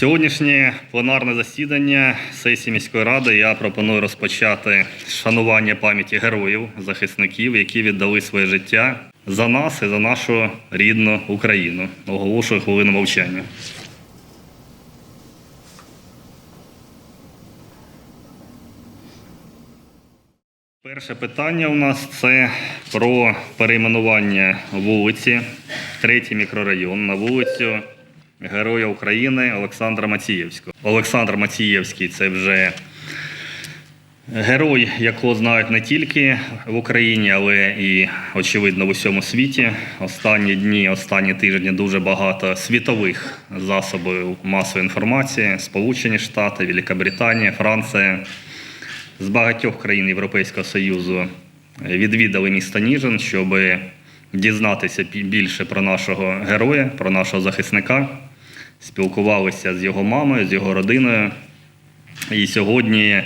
Сьогоднішнє пленарне засідання сесії міської ради я пропоную розпочати шанування пам'яті героїв, захисників, які віддали своє життя за нас і за нашу рідну Україну. Оголошую хвилину мовчання. Перше питання у нас це про перейменування вулиці, третій мікрорайон на вулицю Героя України Олександра Мацієвського. Олександр Мацієвський це вже герой, якого знають не тільки в Україні, але і, очевидно, в усьому світі. Останні дні, останні тижні дуже багато світових засобів масової інформації, Сполучені Штати, Великобританія, Франція з багатьох країн Європейського Союзу відвідали місто Ніжин, щоб дізнатися більше про нашого героя, про нашого захисника, спілкувалися з його мамою, з його родиною. І сьогодні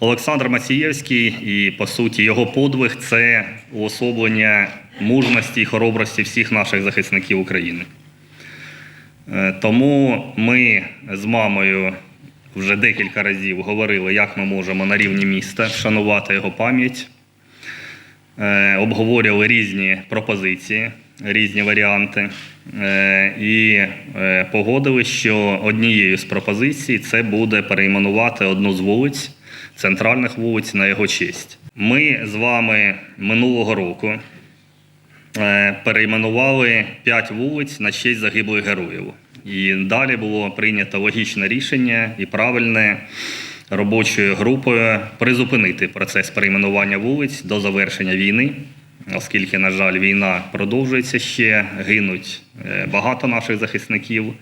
Олександр Мацієвський і, по суті, його подвиг це уособлення мужності і хоробрості всіх наших захисників України. Е, Тому ми з мамою вже декілька разів говорили, як ми можемо на рівні міста вшанувати його пам'ять. Е, Обговорювали різні пропозиції, різні варіанти. Е, І е, погодили, що однією з пропозицій це буде перейменувати одну з вулиць, центральних вулиць на його честь. Ми з вами минулого року е, перейменували п'ять вулиць на честь загиблих героїв. І далі було прийнято логічне рішення і правильне робочою групою призупинити процес перейменування вулиць до завершення війни, оскільки, на жаль, війна продовжується ще, гинуть е, багато наших захисників.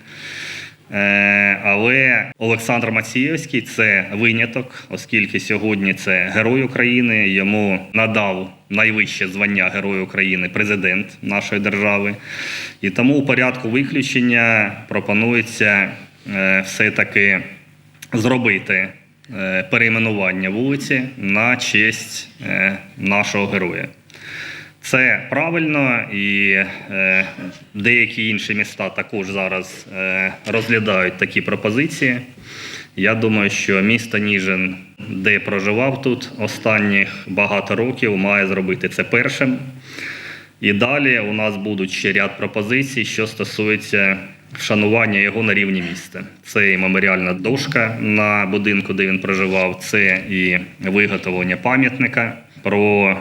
Е, Але Олександр Мацієвський це виняток, оскільки сьогодні це герой України. Йому надав найвище звання Герой України президент нашої держави. І тому у порядку виключення пропонується е, все-таки зробити перейменування вулиці на честь нашого героя. Це правильно, і е, деякі інші міста також зараз е, розглядають такі пропозиції. Я думаю, що місто Ніжин, де проживав тут останніх багато років, має зробити це першим. І далі у нас будуть ще ряд пропозицій, що стосується вшанування його на рівні міста. Це і меморіальна дошка на будинку, де він проживав, це і виготовлення пам'ятника про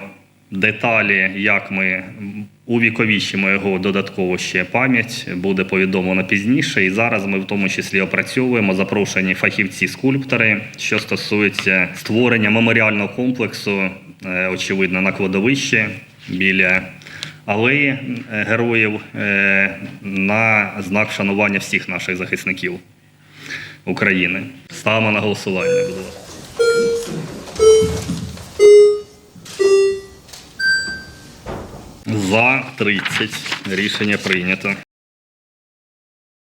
деталі, як ми увіковічимо його додатково ще пам'ять, буде повідомлено пізніше. І зараз ми в тому числі опрацьовуємо запрошені фахівці-скульптори, що стосується створення меморіального комплексу, е, очевидно, на кладовищі біля алеї е, героїв е, на знак вшанування всіх наших захисників України. Ставимо на голосування. За 30. Рішення прийнято.